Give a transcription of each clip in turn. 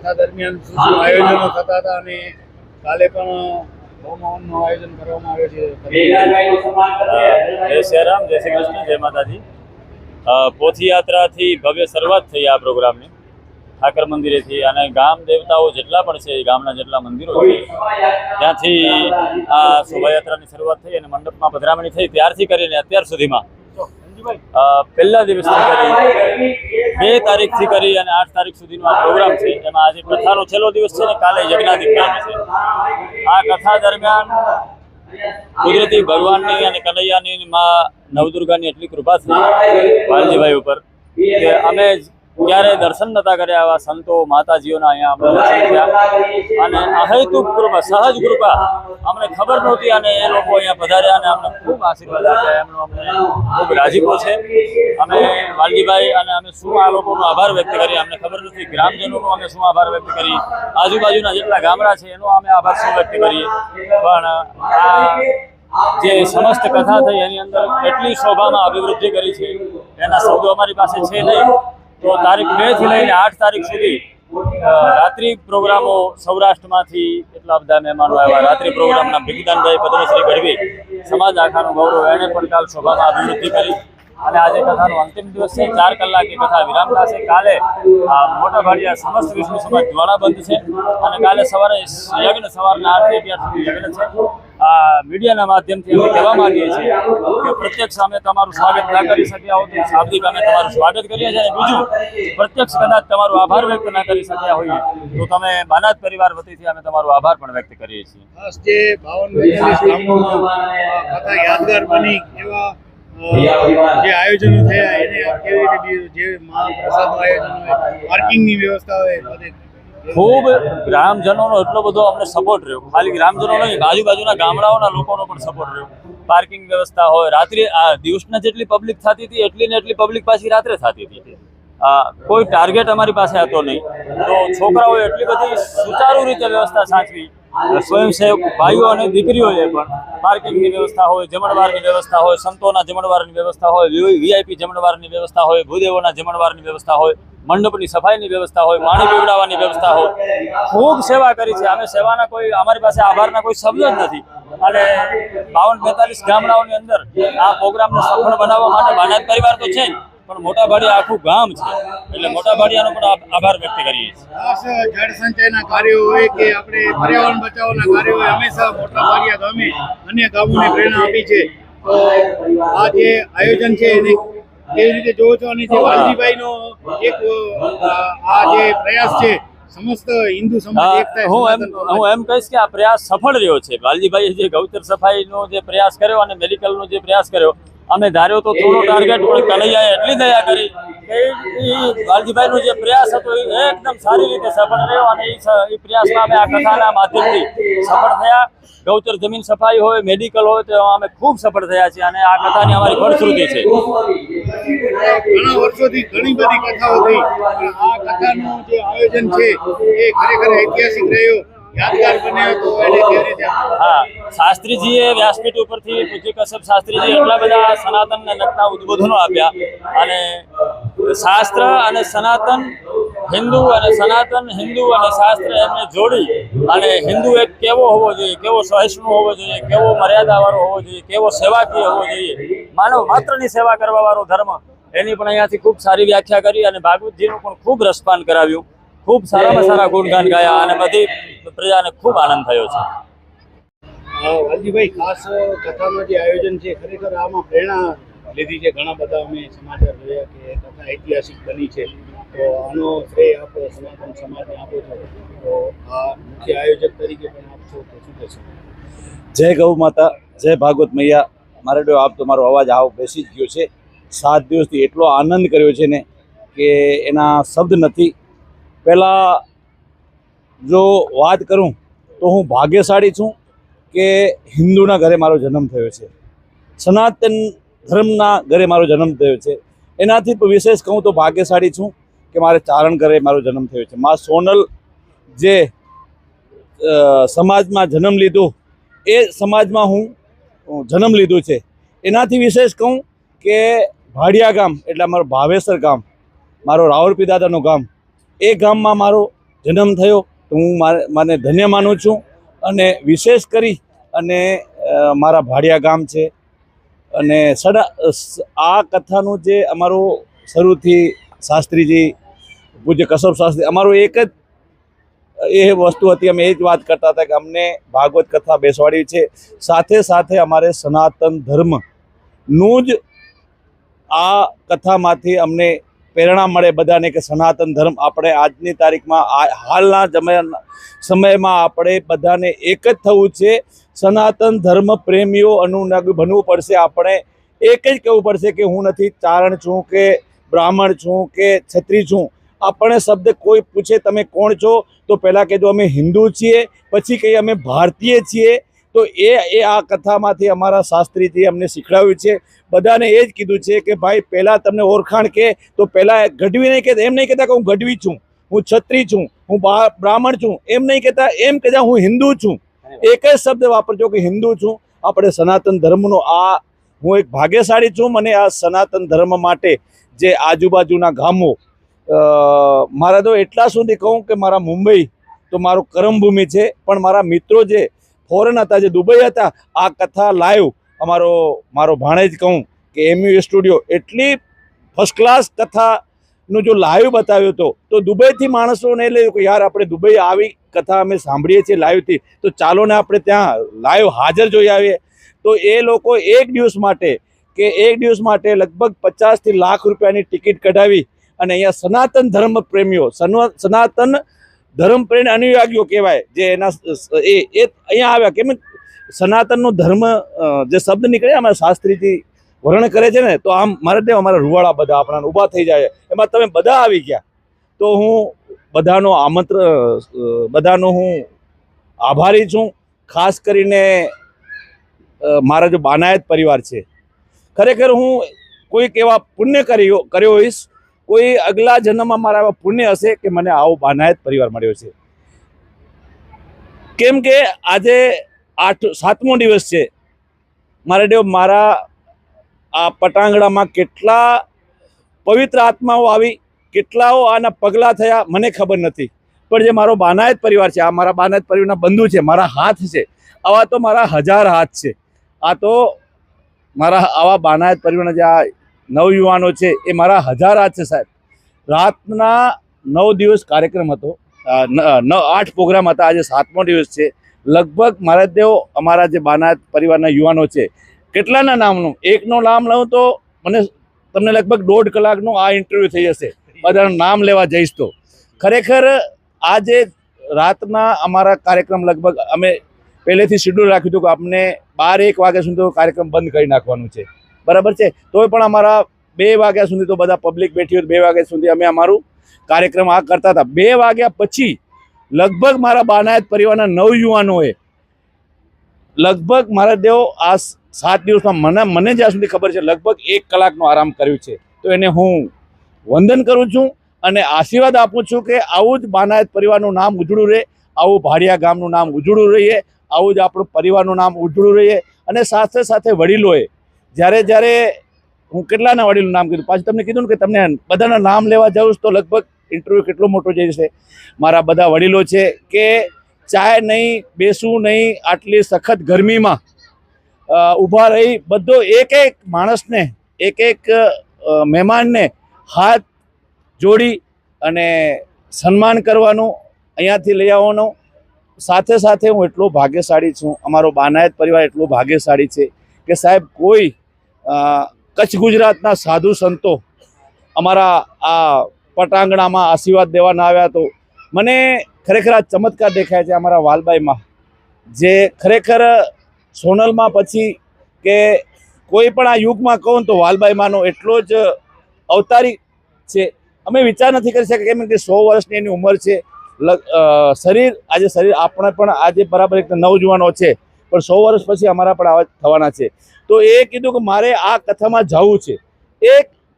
કથા દરમિયાન શું શું આયોજનો થતા હતા અને કાલે પણ હોમહવનનું આયોજન કરવામાં આવે છે. જય શ્રીરામ જય શ્રી કૃષ્ણ જય માતાજી. અ, ભવ્ય શરૂઆત થઈ આ પ્રોગ્રામની. ઠાકર મંદિરેથી અને ગામ દેવતાઓ જેટલા પણ છે ગામના જેટલા મંદિરો છે ત્યાંથી આ શોભાયાત્રાની શરૂઆત થઈ અને મંડપમાં પધરામણી થઈ. ત્યારથી કરીને અત્યાર સુધીમાં પહેલા દિવસથી કરી, બે તારીખથી કરી અને આઠ તારીખ સુધીનો આ પ્રોગ્રામ છે. એમાં આજે કથાનો છેલ્લો દિવસ છે ને કાલે યજ્ઞાધિકાર છે. આ કથા દરમિયાન કુદરતી ભગવાનની અને કનૈયાની માં નવદુર્ગાની એટલી કૃપા થઈ વાલજીભાઈ ઉપર કે અમે ક્યારે દર્શન નતા કર્યા આવા સંતો માતાજીઓના અહીંયા દર્શન થયા. અને અહેતુક કૃપા, સહજ કૃપા અમને ખબર નહોતી અને એ લોકો અહીંયા પધાર્યા અને અમને ખૂબ આશીર્વાદ આપ્યા. એમનો અમને ખૂબ રાજીપો છે. અમે વાલજીભાઈ અને અમે શું આ લોકોનો આભાર વ્યક્ત કરીએ, અમને ખબર નથી. ગ્રામજનોનો અમે શું આભાર વ્યક્ત કરીએ? આજુબાજુના જેટલા ગામડા છે, એનો અમે આભાર શું વ્યક્ત કરીએ? પણ આ જે સમસ્ત કથા થઈ, એની અંદર એટલી શોભામાં અભિવૃદ્ધિ કરી છે. એના શબ્દો અમારી પાસે છે નહીં. તો તારીખ બેથી લઈને આઠ તારીખ સુધી રાત્રિ પ્રોગ્રામો સૌરાષ્ટ્રમાંથી એટલા બધા મહેમાનો આવ્યા. રાત્રિ પ્રોગ્રામના ભીખદાનભાઈ પદ્મશ્રી ગઢવી સમાજ આખાનું ગૌરવ એણે પણ કાલ સભામાં અભિવૃદ્ધિ કરી. અને આજે કથાનો અંતિમ દિવસ છે. ચાર કલાકે કથા વિરામ થશે. કાલે મોટા ભાડિયા સમસ્ત વિષ્ણુ સમાજ દ્વારા બંધ છે. અને કાલે સવારે યજ્ઞ સવારના આઠ અગિયાર સુધી યજ્ઞ છે. મીડિયાના માધ્યમથી અમે કહેવા માંગીએ છીએ કે પ્રત્યક્ષ અમે તમારું સ્વાગત ના કરી શક્યા હોત શાબ્દિક અમે તમારું સ્વાગત કરીએ છીએ. અને બીજું, પ્રત્યક્ષ કદાચ તમારો આભાર વ્યક્ત ના કરી શક્યા હોઈએ તો તમે બાનાદ પરિવાર વતીથી અમે તમારો આભાર પણ વ્યક્ત કરીએ છીએ. યાદગાર બની એવા જે આયોજનો થયા એને કેવી રીતે જે મહાપ્રસાદ આયોજન હોય પાર્કિંગની વ્યવસ્થા હોય બધે ખૂબ ગ્રામજનોનો એટલો બધો અમને સપોર્ટ રહ્યો. ખાલી ગ્રામજનો નહીં આજુબાજુના ગામડાઓના લોકોનો પણ સપોર્ટ રહ્યો. પાર્કિંગ વ્યવસ્થા હોય રાત્રે આ દિવસના જેટલી પબ્લિક થતી હતી એટલી ને એટલી પબ્લિક પાછી રાત્રે થતી હતી. આ કોઈ ટાર્ગેટ અમારી પાસે હતો નહીં. તો છોકરાઓએ એટલી બધી સુચારુ રીતે વ્યવસ્થા સાચવી. સ્વયંસેવક ભાઈઓ અને દીકરીઓએ પણ પાર્કિંગની વ્યવસ્થા હોય, જમણવારની વ્યવસ્થા હોય, સંતોના જમણવારની વ્યવસ્થા હોય વીઆઈપી જમણવારની વ્યવસ્થા હોય, ભૂદેવોના જમણવારની વ્યવસ્થા હોય, મંડપની સફાઈની વ્યવસ્થા હોય પાણી પીવડાવવાની વ્યવસ્થા હોય. ખૂબ સેવા કરી છે. અમે સેવાના કોઈ, અમારી પાસે આભારના કોઈ શબ્દ જ નથી. અને બાવન બેતાલીસ ગામડાઓની અંદર આ પ્રોગ્રામને સફળ બનાવવા માટે બાનાદ પરિવાર તો છે જ. પણ મોટા ભાડિયા આખું ગામ છે. એટલે મોટા ભાડિયાનો પણ આભાર વ્યક્ત કરીએ છીએ. જળ સંચયના કાર્યો હોય કે આપણે પર્યાવરણ બચાવના કાર્યો હોય હંમેશા મોટા ભાડિયા ગામે અન્ય ગામોને પ્રેરણા આપી છે. તો આ જે આયોજન છે એને કેવી રીતે જોવો છો? અને જે વાલજીભાઈનો એક આ જે પ્રયાસ છે સમસ્ત હિન્દુ સમાજ હું એમ હું એમ કહીશ કે આ પ્રયાસ સફળ રહ્યો છે. વાલજીભાઈએ જે ગૌચર સફાઈનો જે પ્રયાસ કર્યો અને મેડિકલનો જે પ્રયાસ કર્યો અમે ધાર્યો તો થોડો ટાર્ગેટ પણ કનૈયાએ એટલી દયા કરી વાલજીભાઈનો જે પ્રયાસ હતો એ એકદમ સારી રીતે સફળ રહ્યો અને એ પ્રયાસમાં અમે આ કથાના માધ્યમથી સફળ થયા. ગૌચર જમીન સફાઈ હોય મેડિકલ હોય, તો અમે ખૂબ સફળ થયા છીએ અને આ કથાની અમારી ફળશ્રુતિ છે. ઘણા વર્ષોથી ઘણી બધી કથાઓ થઈ આ કથાનું જે આયોજન છે એ ખરેખર ઐતિહાસિક રહ્યો. હા, શાસ્ત્રીજીએ વ્યાસપીઠ ઉપરથી પૂજ્ય કશ્યપ શાસ્ત્રીજી એટલા બધા સનાતન ને લગતા ઉદ્બોધનો આપ્યા અને શાસ્ત્ર અને સનાતન હિન્દુ અને સનાતન હિન્દુ અને શાસ્ત્ર એમને જોડી અને હિન્દુ એક કેવો હોવો જોઈએ, કેવો સહિષ્ણુ હોવો જોઈએ, કેવો મર્યાદાવાળો હોવો જોઈએ, કેવો સેવાકીય હોવો જોઈએ. માનવ માત્રની સેવા કરવા વાળો ધર્મ એની પણ અહીંયાથી ખૂબ સારી વ્યાખ્યા કરી અને ભાગવતજીનું પણ ખૂબ રસપાન કરાવ્યું. ખૂબ સારામાં સારા ગુણગાન ગાયા અને બધી પ્રજાને ખૂબ આનંદ થયો છે. વાલજીભાઈ ખાસ કથાનું જે આયોજન છે ખરેખર આમાં પ્રેરણા લીધી છે. ઘણા બધા અમે સમાચાર જોયા કે કથા ઐતિહાસિક બની છે. તો આનો શ્રેય આપો સનાતન સમાજને આપો છો. તો આ મુખ્ય આયોજક તરીકે પણ આપ છો તો શું કહેશો? જય ગૌ માતા જય ભાગવત મૈયા. મારે ડો આપ તમારો અવાજ આવ બેસી જ ગયો છે. સાત દિવસથી એટલો આનંદ કર્યો છે ને કે એના શબ્દ નથી પહેલાં જો વાત કરું તો હું ભાગ્યશાળી છું કે હિન્દુના ઘરે મારો જન્મ થયો છે. સનાતન ધર્મના ઘરે મારો જન્મ થયો છે. એનાથી વિશેષ કહું તો ભાગ્યશાળી છું કે મારે ચારણ ઘરે મારો જન્મ થયો છે. મા સોનલ જે સમાજમાં જન્મ લીધો, એ સમાજમાં હું જન્મ લીધો છે. એનાથી વિશેષ કહું કે ભાડિયા ગામ, એટલે અમારું ભાવેસર ગામ, મારો રાવલપી દાદાનું ગામ એ ગામમાં મારો જન્મ થયો તો હું મને ધન્ય માનું છું. અને વિશેષ કરી અને મારા ભાડિયા ગામ છે. અને સડા આ કથાનું જે અમારું શરૂથી શાસ્ત્રીજી, પૂજ્ય કસબ શાસ્ત્રી, અમારું એક જ, એ વસ્તુ હતી, અમે એ જ વાત કરતા હતા કે અમને ભાગવત કથા બેસવાડી છે. સાથે સાથે અમારે સનાતન ધર્મનું જ આ કથામાંથી અમને પ્રેરણા મળે બધાને કે સનાતન ધર્મ આપણે આજની તારીખમાં હાલના સમયમાં આપણે બધાને એક જ થવું છે. સનાતન ધર્મ પ્રેમીઓ અનુનાગ બનવું પડશે. આપણે એક જ કહેવું પડશે કે હું નથી, ચારણ છું કે બ્રાહ્મણ છું કે છત્રી છું. આપણે શબ્દ કોઈ પૂછે, તમે કોણ છો? તો પહેલાં કહેજો, અમે હિન્દુ છીએ. પછી કહીએ, અમે ભારતીય છીએ. તો એ એ આ કથામાંથી અમારા શાસ્ત્રીથી અમને શીખડાવ્યું છે. બધાને એ જ કીધું છે કે ભાઈ પહેલાં તમને ઓળખાણ કે તો પહેલાં ગઢવી નહીં કહેતા એમ નહીં કહેતા કે હું ગઢવી છું હું છત્રી છું હું બ્રાહ્મણ છું એમ નહીં કહેતા એમ કહેતા હું હિન્દુ છું. એક જ શબ્દ વાપરજો કે હિન્દુ છું. આપણે સનાતન ધર્મનો આ હું એક ભાગ્યશાળી છું મને આ સનાતન ધર્મ માટે જે આજુબાજુના ગામો મારા તો એટલા સુધી કહું કે મારા મુંબઈ તો મારું કર્મભૂમિ છે પણ મારા મિત્રો જે ફોરેન હતા, જે દુબઈ હતા, આ કથા લાઈવ અમારો, મારો ભાણેજ કહું કે એમયુ સ્ટુડિયો, એટલી ફર્સ્ટ ક્લાસ કથાનું જો લાઈવ બતાવ્યો હતો તો દુબઈથી માણસોને એટલે યાર આપણે દુબઈ આવી કથા અમે સાંભળીએ છીએ લાઈવથી, તો ચાલો ને આપણે ત્યાં લાઈવ હાજર જોઈ આવીએ. તો એ લોકો એક દિવસ માટે, કે એક દિવસ માટે લગભગ પચાસથી લાખ રૂપિયાની ટિકિટ કઢાવી અને અહીંયા સનાતન ધર્મ પ્રેમીઓ સન- સનાતન ધર્મ પ્રેમ અનુયાગીઓ કહેવાય, જે એના એ એ અહીંયા આવ્યા કેમ સનાતનનો ધર્મ જે શબ્દ નીકળે અમારા શાસ્ત્રીથી વર્ણન કરે છે ને, તો આમ મારે ત્યાં અમારા રૂવાળા બધા આપણા ઊભા થઈ જાય. એમાં તમે બધા આવી ગયા. તો હું બધાનો આમંત્ર બધાનો હું આભારી છું. ખાસ કરીને મારા જો બાનાયત પરિવાર છે. ખરેખર હું કોઈક એવા પુણ્ય કર્યો કર્યો હોઈશ કોઈ અગલા જન્મમાં મારા એવા પુણ્ય હશે કે મને આવો બાનાયત પરિવાર મળ્યો છે? કેમ કે આજે આઠ, સાતમો દિવસ છે. મારે ડેવ મારા આ પટાંગણામાં કેટલા પવિત્ર આત્માઓ આવી, કેટલાઓ આના પગલાં થયા, મને ખબર નથી. પણ જે મારો બાનાયત પરિવાર છે, આ મારા બાનાયત પરિવારના બંધુ છે, મારા હાથ છે, આવા તો મારા હજાર હાથ છે. આ તો મારા આવા બાનાયત પરિવારના જે આ નવયુવાનો છે, એ મારા હજાર છે સાહેબ. રાતના નવ દિવસ કાર્યક્રમ હતો. આઠ પ્રોગ્રામ હતા. આજે સાતમો દિવસ છે. લગભગ મારા તેઓ અમારા જે બાના પરિવારના યુવાનો છે, કેટલાના નામનું? એકનું નામ લઉં તો મને તમને લગભગ દોઢ કલાકનું આ ઇન્ટરવ્યૂ થઈ જશે. બધાનું નામ લેવા જઈશ તો. ખરેખર આજે રાતના અમારા કાર્યક્રમ લગભગ અમે પહેલેથી શેડ્યુલ રાખ્યું હતું કે આપણે બાર એક વાગ્યા સુધી કાર્યક્રમ બંધ કરી નાખવાનું છે. બરાબર છે? તોય પણ અમારા બે વાગ્યા સુધી તો બધા પબ્લિક બેઠી હોય બે વાગ્યા સુધી અમે અમારું કાર્યક્રમ આ કરતા હતા. બે વાગ્યા પછી લગભગ મારા બાનાયત પરિવારના નવ યુવાનોએ લગભગ મારા દેવો આ સાત દિવસમાં મને મને જ્યાં સુધી ખબર છે, લગભગ એક કલાકનો આરામ કર્યો છે. તો એને હું વંદન કરું છું અને આશીર્વાદ આપું છું કે આવું જ બાનાયત પરિવારનું નામ ઉજળું રહે, આવું ભાડિયા ગામનું નામ ઉજળું રહીએ, આવું જ આપણું પરિવારનું નામ ઉજળું રહીએ અને સાથે સાથે વડીલોએ જ્યારે જ્યારે હું કેટલાના વડીલનું નામ કીધું, પાછું તમને કીધું ને કે તમને બધાના નામ લેવા જાઉં તો લગભગ ઇન્ટરવ્યૂ કેટલો મોટો જશે. મારા બધા વડીલો છે કે ચાય નહીં, બેસવું નહીં, આટલી સખત ગરમીમાં ઊભા રહી બધો એક એક માણસને, એક એક મહેમાનને હાથ જોડી અને સન્માન કરવાનું અહીંયાથી લઈ આવવાનું. સાથે સાથે હું એટલો ભાગ્યશાળી છું. અમારો બાનાયત પરિવાર એટલો ભાગ્યશાળી છે કે સાહેબ કોઈ કચ્છ ગુજરાતના સાધુ સંતો અમારા આ પટાંગણામાં આશીર્વાદ દેવાના આવ્યા તો મને ખરેખર આ ચમત્કાર દેખાય છે અમારા વાલબાઈમાં. જે ખરેખર સોનલમાં પછી કે કોઈ પણ આ યુગમાં કહું તો વાલબાઈમાંનો એટલો જ અવતારી છે. અમે વિચાર નથી કરી શકીએ કેમ કે સો વર્ષની એની ઉંમર છે. શરીર, આજે શરીર આપણે પણ આજે બરાબર એક નવજુવાનો છે. પણ સો વર્ષ પછી અમારા પણ આવા થવાના છે. તો એ કીધું કે મારે આ કથામાં જવું છે. એ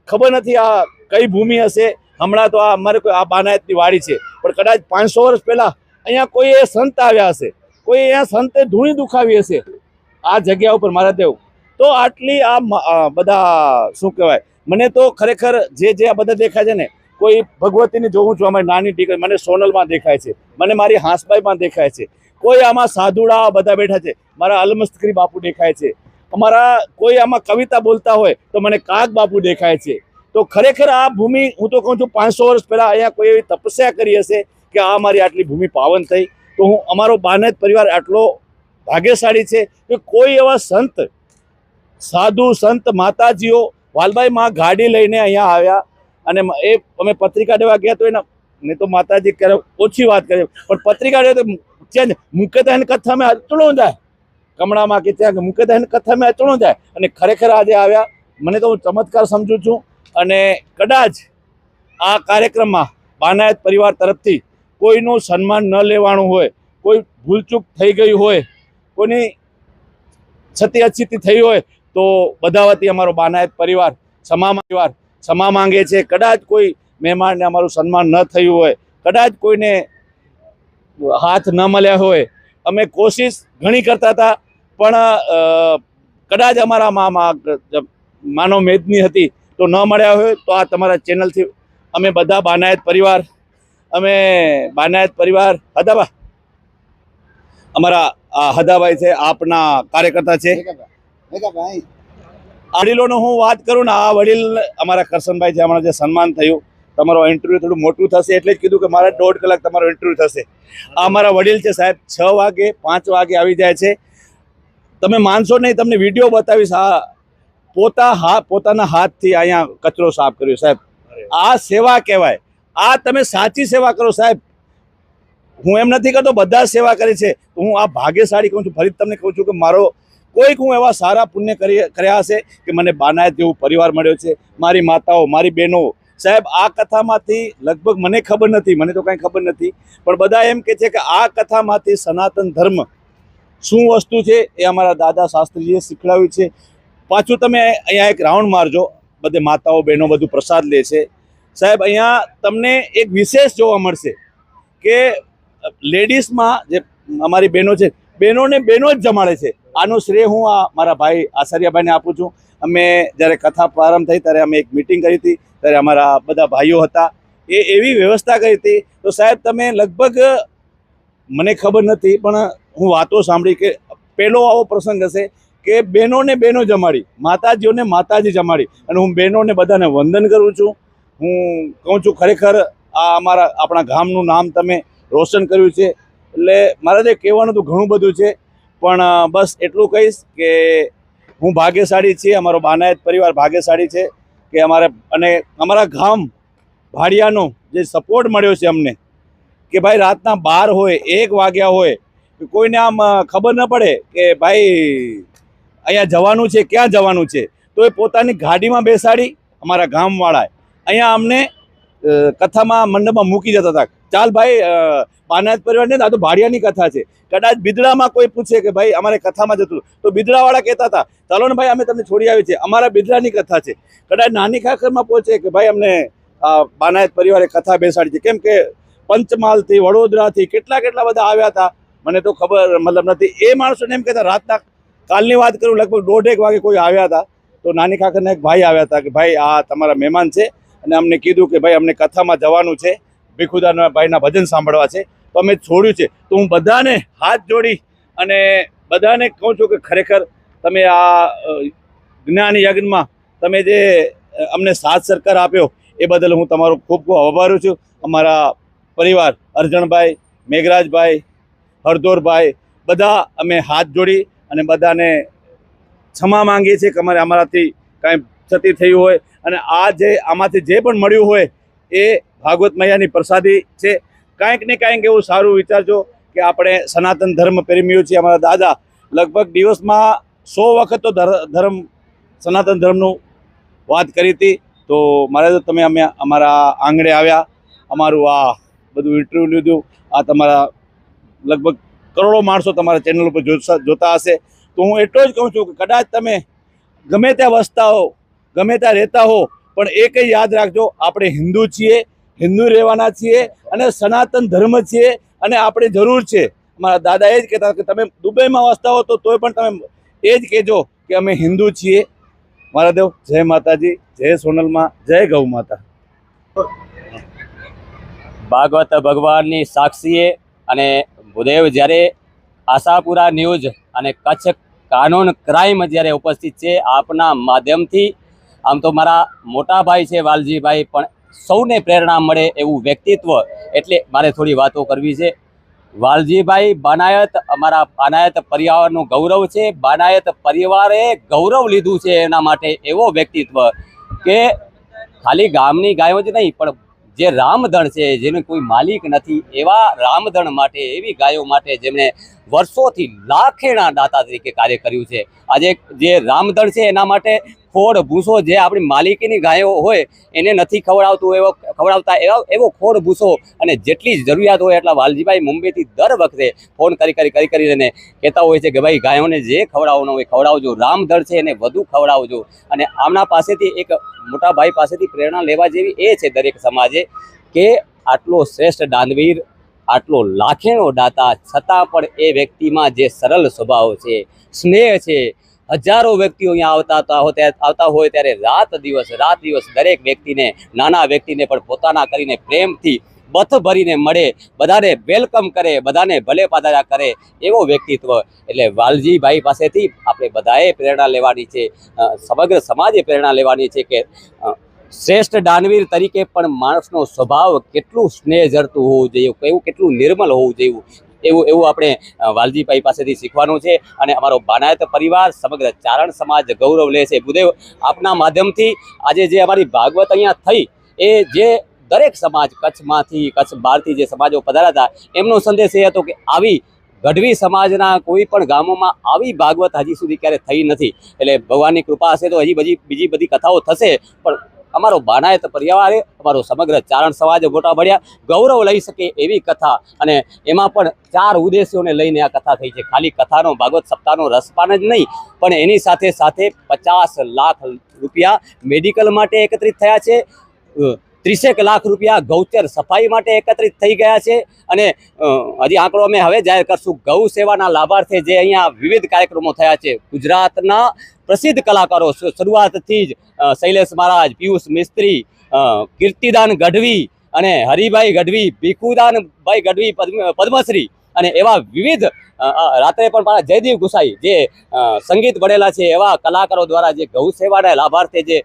ખબર નથી આ કઈ ભૂમિ હશે. હમણાં તો આ અમારે કોઈ આ બાનાયતની વાડી છે. પણ કદાચ પાંચસો વર્ષ પહેલાં અહીંયા કોઈ એ સંત આવ્યા હશે. કોઈ અહીંયા સંતે ધૂણી દુખાવી હશે. આ જગ્યા ઉપર મારા દેવ. તો આટલી આ બધા શું કહેવાય? મને તો ખરેખર જે જે આ બધા દેખાય છે ને, કોઈ ભગવતીને જોઉં છું, અમારી નાની દીકરી મને સોનલમાં દેખાય છે. મને મારી હાંસબાઈમાં દેખાય છે. કોઈ આમાં સાધુડા બધા બેઠા છે. મારા અલમસ્તકરી બાપુ દેખાય છે. અમારા કોઈ આમાં કવિતા બોલતા હોય તો મને કાગ બાપુ દેખાય છે. તો ખરેખર આ ભૂમિ, હું તો કહું છું, પાંચસો વર્ષ પહેલાં અહીંયા કોઈ એવી તપસ્યા કરી હશે કે આ મારી આટલી ભૂમિ પાવન થઈ. તો હું અમારો બાનેત પરિવાર આટલો ભાગ્યશાળી છે કે કોઈ એવા સંત, સાધુ, સંત માતાજીઓ વાલભાઈમાં ગાડી લઈને અહીંયા આવ્યા અને એ અમે પત્રિકા દેવા ગયા તો એના ને તો માતાજી ક્યારે ઓછી વાત કરી, પણ પત્રિકા તો ચેન્જ કથા કથામાં અચણો જાય કમળામાં કે ત્યાં મુખ્યતઃ કથામાં અચણો જાય. અને ખરેખર આજે આવ્યા. મને તો હું ચમત્કાર સમજું છું. અને કદાચ આ કાર્યક્રમમાં બાનાયત પરિવાર તરફથી કોઈનું સન્માન ન લેવાનું હોય, કોઈ ભૂલચૂક થઈ ગઈ હોય, કોઈની છતી અછતી થઈ હોય, તો બધા વતી અમારો બાનાયત પરિવાર ક્ષમા પરિવાર ક્ષમા માંગે છે. કદાચ કોઈ મહેમાનને અમારું સન્માન ન થયું હોય, કદાચ કોઈને હાથ ન મળ્યા હોય અમે કોશિશ ઘણી કરતા હતા પણ કદાચ અમારા માં માનવ મેદની હતી તો ન મળ્યા હોય તો આ તમારા ચેનલથી અમે બધા બાનાયત પરિવાર અમે બાનાયત પરિવાર હદાબા. અમારા હદાભાઈ છે આપના કાર્યકર્તા છે. વડીલોનો હું વાત કરું ને આ વડીલ અમારા કરશનભાઈ છે હમણાં જે સન્માન થયું. તમારો ઇન્ટરવ્યુ થોડું મોટું થશે એટલે જ કીધું કે મારે દોઢ કલાક તમારો ઇન્ટરવ્યુ થશે. આ અમારા વડીલ છે સાહેબ છ વાગે પાંચ વાગે આવી જાય છે. તમે માનશો નહીં તમને વીડિયો બતાવીશ. હા પોતા હા પોતાના હાથથી અહીંયા કચરો સાફ કર્યો સાહેબ. આ સેવા કહેવાય. આ તમે સાચી સેવા કરો સાહેબ. હું એમ નથી કરતો બધા જ સેવા કરે છે. તો હું આ ભાગ્યશાળી કહું છું ફરી તમને કહું છું કે મારો કોઈક હું એવા સારા પુણ્ય કરી કર્યા હશે કે મને બાનાયત જેવું પરિવાર મળ્યો છે. મારી માતાઓ મારી બહેનો સાહેબ, આ કથામાંથી લગભગ મને ખબર નથી, મને તો કાંઈ ખબર નથી, પણ બધા એમ કે છે કે આ કથામાંથી સનાતન ધર્મ શું વસ્તુ છે એ અમારા દાદા શાસ્ત્રીજીએ શીખડાવ્યું છે. પાછું તમે અહીંયા એક રાઉન્ડ મારજો, બધે માતાઓ, બહેનો બધું પ્રસાદ લે છે. સાહેબ, અહીંયા તમને એક વિશેષ જોવા મળશે કે લેડીઝમાં જે અમારી બહેનો છે, બહેનોને બહેનો જ જમાડે છે. આનો શ્રેય હું આ મારા ભાઈ આચાર્યભાઈને આપું છું. અમે જ્યારે કથા પ્રારંભ થઈ ત્યારે અમે એક મિટિંગ કરી હતી, ત્યારે અમારા બધા ભાઈઓ હતા. એ એવી વ્યવસ્થા કરી હતી. તો સાહેબ, તમે લગભગ, મને ખબર નથી, પણ હું વાતો સાંભળી કે પહેલો આવો પ્રસંગ હશે કે બહેનોને બહેનો જમાડી, માતાજીઓને માતાજી જમાડી. અને હું બહેનોને બધાને વંદન કરું છું. હું કહું છું, ખરેખર આ અમારા, આપણા ગામનું નામ તમે રોશન કર્યું છે. એટલે મારે જે કહેવાનું તો ઘણું બધું છે. પણ બસ એટલું કહીશ કે હું ભાગ્યશાળી છીએ, અમારો બાનાયત પરિવાર ભાગ્યશાળી છે કે અમારે, અને અમારા ગામ ભાડિયાનો જે સપોર્ટ મળ્યો છે અમને, કે ભાઈ રાતના બાર હોય, એક વાગ્યા હોય કોઈને આમ ખબર ન પડે કે ભાઈ અહીંયા જવાનું છે, ક્યાં જવાનું છે, તો એ પોતાની ગાડીમાં બેસાડી અમારા ગામવાળાએ. અહીંયા અમને કથામાં મંડપમાં મૂકી જતા હતા. ચાલ ભાઈ પાનાજ બાનાયત પરિવાર ને આ તો ભાડિયાની કથા છે. કદાચ બિદડામાં કોઈ પૂછે કે ભાઈ, અમારે કથામાં જતું તો બિદડાવાળા કહેતા હતા, ચાલો ને ભાઈ, અમે તમને છોડી આવી છે. અમારા બિદડાની કથા છે. કદાચ નાની ખાખરમાં પહોંચે કે ભાઈ, અમને બાનાયત પરિવારે કથા બેસાડી છે. કેમ કે પંચમહાલથી, વડોદરાથી કેટલા કેટલા બધા આવ્યા હતા. મને તો ખબર મતલબ નથી. એ માણસોને એમ કહેતા, રાતના કાલની વાત કરું, લગભગ દોઢેક વાગે કોઈ આવ્યા હતા. તો નાની ખાખરના એક ભાઈ આવ્યા હતા કે, ભાઈ, આ તમારા મહેમાન છે. અને અમને કીધું કે ભાઈ, અમને કથામાં જવાનું છે. ભીખુદાના ભાઈના ભજન સાંભળવા છે. તો અમે છોડ્યું છે. તો હું બધાને હાથ જોડી અને બધાને કહું છું કે ખરેખર તમે આ જ્ઞાન યજ્ઞમાં તમે જે અમને સાથ સરકાર આપ્યો, એ બદલ હું તમારો ખૂબ ખૂબ આભારું છું. અમારા પરિવાર અર્જણભાઈ, મેઘરાજભાઈ, હરદોરભાઈ, બધા અમે હાથ જોડી અને બધાને ક્ષમા માંગીએ છીએ કે અમારે અમારાથી કાંઈ ક્ષતિ થઈ હોય અને આ જે આમાંથી જે પણ મળ્યું હોય એ ભાગવત મૈયાની પ્રસાદી છે. કાંઈક ને કાંઈક એવું સારું વિચારજો કે આપણે સનાતન ધર્મ પ્રેમીઓ છીએ. અમારા દાદા લગભગ દિવસમાં સો વખત તો ધર- ધર્મ, સનાતન ધર્મનું વાત કરી હતી. તો મારે તો તમે અમે અમારા આંગણે આવ્યા. અમારું આ બધું ઇન્ટરવ્યૂ લીધું. આ તમારા લગભગ કરોડો માણસો તમારા ચેનલ ઉપર જોતા જોતા હશે. તો હું એટલો જ કહું છું કે કદાચ તમે ગમે ત્યાં વસતા હો ગમે ત્યાં રહેતા હો, પણ એ કંઈ યાદ રાખજો, આપણે હિન્દુ છીએ, હિન્દુ રહેવાના છીએ અને સનાતન ધર્મ છીએ અને આપણે જરૂર છે મારા દાદા એ જ કહેતા કે તમે દુબઈમાં વસતા હો તો તોય પણ તમે એ જ કહેજો કે અમે હિન્દુ છીએ. મારા દેવ જય માતાજી, જય સોનલમાં, જય ગૌ માતા. ભાગવત ભગવાનની સાક્ષીએ અને ભૂદેવ જ્યારે આશાપુરા ન્યૂઝ અને કચ્છ કાનૂન ક્રાઇમ જ્યારે ઉપસ્થિત છે, આપના માધ્યમથી આમ તો મારા મોટા ભાઈ છે વાલજીભાઈ, પણ સૌને પ્રેરણા મળે એવું વ્યક્તિત્વ એટલે મારે થોડી વાતો કરવી છે. વાલજીભાઈ, બાનાયત અમારા બાનાયત પરિવારનું ગૌરવ છે. બાનાયત પરિવારે ગૌરવ લીધું છે એના માટે એવો વ્યક્તિત્વ કે ખાલી ગામની ગાયો જ નહીં, પણ જે રામધણ છે, જેને કોઈ માલિક નથી, એવા રામધણ માટે, એવી ગાયો માટે જેમણે વર્ષોથી લાખેણા દાતા તરીકે કાર્ય કર્યું છે. આજે જે રામધણ છે એના માટે ખોડ ભૂસો જે આપણી માલિકીની ગાયો હોય, એને નથી ખવડાવતું એવો, ખવડાવતા એવો એવો ખોડ ભૂસો. અને જેટલી જરૂરિયાત હોય એટલા વાલજીભાઈ મુંબઈથી દર વખતે ફોન કરી કરી કરી કરીને કહેતા હોય છે કે ભાઈ, ગાયોને જે ખવડાવવાનું હોય, ખવડાવજો. રામધળ છે એને વધુ ખવડાવજો. અને આમના પાસેથી એક મોટા ભાઈ પાસેથી પ્રેરણા લેવા જેવી એ છે દરેક સમાજે કે આટલો શ્રેષ્ઠ દાનવીર, આટલો લાખેણો દાતા, છતાં પણ એ વ્યક્તિમાં જે સરળ સ્વભાવ છે, સ્નેહ છે હજારો વ્યક્તિઓ અહીંયા આવતા હતા આવતા હોય ત્યારે રાત દિવસ રાત દિવસ દરેક વ્યક્તિને, નાના વ્યક્તિને પણ પોતાના કરીને પ્રેમથી બથ ભરીને મળે, બધાને વેલકમ કરે, બધાને ભલે પાદારા કરે એવો વ્યક્તિત્વ. એટલે વાલજીભાઈ પાસેથી આપણે બધાએ પ્રેરણા લેવાની છે સમગ્ર સમાજે પ્રેરણા લેવાની છે કે શ્રેષ્ઠ દાનવીર તરીકે પણ માણસનો સ્વભાવ કેટલું સ્નેહ જરતું હોવું જોઈએ, કેવું, કેટલું નિર્મલ હોવું જોઈએ એવું એવું આપણે વાલજીભાઈ પાસેથી શીખવાનું છે અને અમારો બાનાયત પરિવાર સમગ્ર ચારણ સમાજ ગૌરવ લે છે. બુદેવ આપના માધ્યમથી આજે જે અમારી ભાગવત અહીંયા થઈ, એ જે દરેક સમાજ કચ્છમાંથી, કચ્છ બહારથી જે સમાજો પધાર્યા હતા, એમનો સંદેશ એ હતો કે આવી ગઢવી સમાજના કોઈ પણ ગામોમાં આવી ભાગવત હજી સુધી ક્યારે થઈ નથી. એટલે ભગવાનની કૃપા હશે તો હજી બધી બીજી બધી કથાઓ થશે, પણ અમારો બાનાયત પરિવારે અમારો સમગ્ર ચારણ સમાજ મોટા ભળ્યા ગૌરવ લઈ શકે એવી કથા. અને એમાં પણ ચાર ઉદ્દેશ્યોને લઈને આ કથા થઈ છે. ખાલી કથાનો, ભાગવત સપ્તાહનો રસપાન જ નહીં, પણ એની સાથે સાથે પચાસ લાખ રૂપિયા મેડિકલ માટે એકત્રિત થયા છે. ત્રીસેક લાખ રૂપિયા ગૌચર સફાઈ માટે એકત્રિત થઈ ગયા છે અને હજી આંકડો અમે હવે જાહેર કરશું. ગૌ સેવાના લાભાર્થે જે અહીંયા વિવિધ કાર્યક્રમો થયા છે. ગુજરાતના પ્રસિદ્ધ કલાકારો શરૂઆતથી જ શૈલેષ મહારાજ, પિયુષ મિસ્ત્રી કીર્તિદાન ગઢવી અને હરિભાઈ ગઢવી, ભીખુદાનભાઈ ગઢવી, પદ્મ- પદ્મશ્રી અને એવા વિવિધ રાત્રે પણ મારા જયદીપ ગુસાઈ જે સંગીત બનેલા છે, એવા કલાકારો દ્વારા જે ગૌ સેવાના લાભાર્થે જે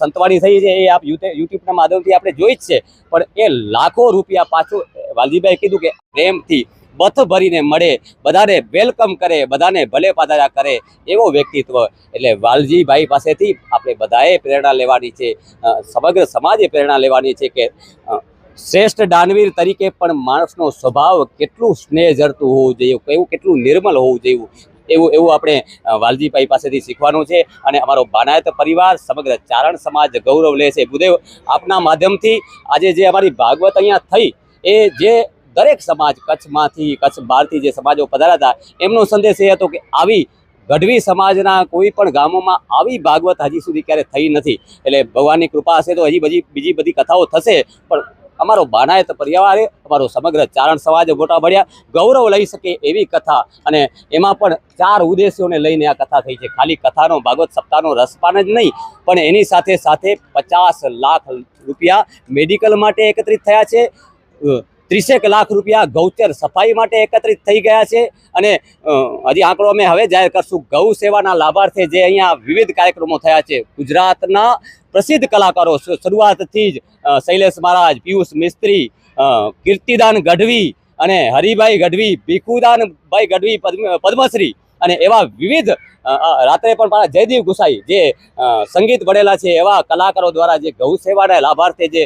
સંતવાણી થઈ છે, એ આપ યુટ્યુબના માધ્યમથી આપણે જોઈ જ છે. પણ એ લાખો રૂપિયા પાછું વાલજીભાઈ કીધું કે પ્રેમથી બથ ભરીને મળે, બધાને વેલકમ કરે, બધાને ભલે પાદારા કરે એવો વ્યક્તિત્વ. એટલે વાલજીભાઈ પાસેથી આપણે બધાએ પ્રેરણા લેવાની છે સમગ્ર સમાજે પ્રેરણા લેવાની છે કે શ્રેષ્ઠ દાનવીર તરીકે પણ માણસનો સ્વભાવ કેટલું સ્નેહ જરતું હોવું જોઈએ કેવું કેટલું નિર્મલ હોવું જોઈએ, એવું એવું આપણે વાલજીભાઈ પાસેથી શીખવાનું છે. અને અમારો બાનાયત પરિવાર સમગ્ર ચારણ સમાજ ગૌરવ લે છે. ગુદેવ આપના માધ્યમથી આજે જે અમારી ભાગવત અહીંયા થઈ, એ જે દરેક સમાજ કચ્છમાંથી, કચ્છ બહારથી જે સમાજો પધાર્યા હતા, એમનો સંદેશ એ હતો કે આવી ગઢવી સમાજના કોઈ પણ ગામોમાં આવી ભાગવત હજી સુધી ક્યારે થઈ નથી. એટલે ભગવાનની કૃપા હશે તો હજી બધી બીજી બધી કથાઓ થશે, પણ અમારો બાનાયત પરિવારે અમારો સમગ્ર ચારણ સમાજ મોટા ભળ્યા ગૌરવ લઈ શકે એવી કથા. અને એમાં પણ ચાર ઉદ્દેશ્યોને લઈને આ કથા થઈ છે. ખાલી કથાનો, ભાગવત સપ્તાહનો રસપાન જ નહીં, પણ એની સાથે સાથે પચાસ લાખ રૂપિયા મેડિકલ માટે એકત્રિત થયા છે. ત્રીસેક લાખ રૂપિયા ગૌચર સફાઈ માટે એકત્રિત થઈ ગયા છે અને હજી આંકડો અમે હવે જાહેર કરશું. ગૌ સેવાના લાભાર્થે જે અહીંયા વિવિધ કાર્યક્રમો થયા છે. ગુજરાતના પ્રસિદ્ધ કલાકારો શરૂઆતથી જ શૈલેષ મહારાજ, પિયુષ મિસ્ત્રી કીર્તિદાન ગઢવી અને હરિભાઈ ગઢવી, ભીખુદાનભાઈ ગઢવી, પદ્મ- પદ્મશ્રી અને એવા વિવિધ રાત્રે પણ મારા જયદીપ ગુસાઈ જે સંગીત બનેલા છે, એવા કલાકારો દ્વારા જે ગૌ સેવાના લાભાર્થે જે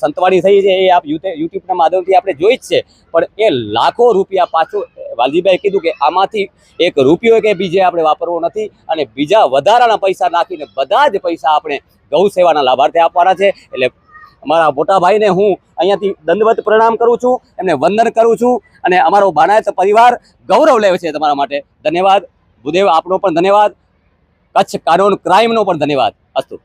સંતવાણી થઈ છે, એ આપ યુટ્યુબના માધ્યમથી આપણે જોઈ જ છે. પણ એ લાખો રૂપિયા પાછું વાલજીભાઈ કીધું કે આમાંથી એક રૂપિયો કે બીજે આપણે વાપરવો નથી અને બીજા વધારાના પૈસા નાખીને બધા જ પૈસા આપણે ગૌ સેવાના લાભાર્થે આપવાના છે. એટલે અમારા મોટાભાઈને હું અહીંયાથી દંડવત પ્રણામ કરું છું, એમને વંદન કરું છું અને અમારો બાનાયત પરિવાર ગૌરવ લે છે તમારા માટે. ધન્યવાદ. ભૂદેવ આપનો પણ ધન્યવાદ. કચ્છ કાનૂન ક્રાઇમનો પણ ધન્યવાદ. અસ્તુ.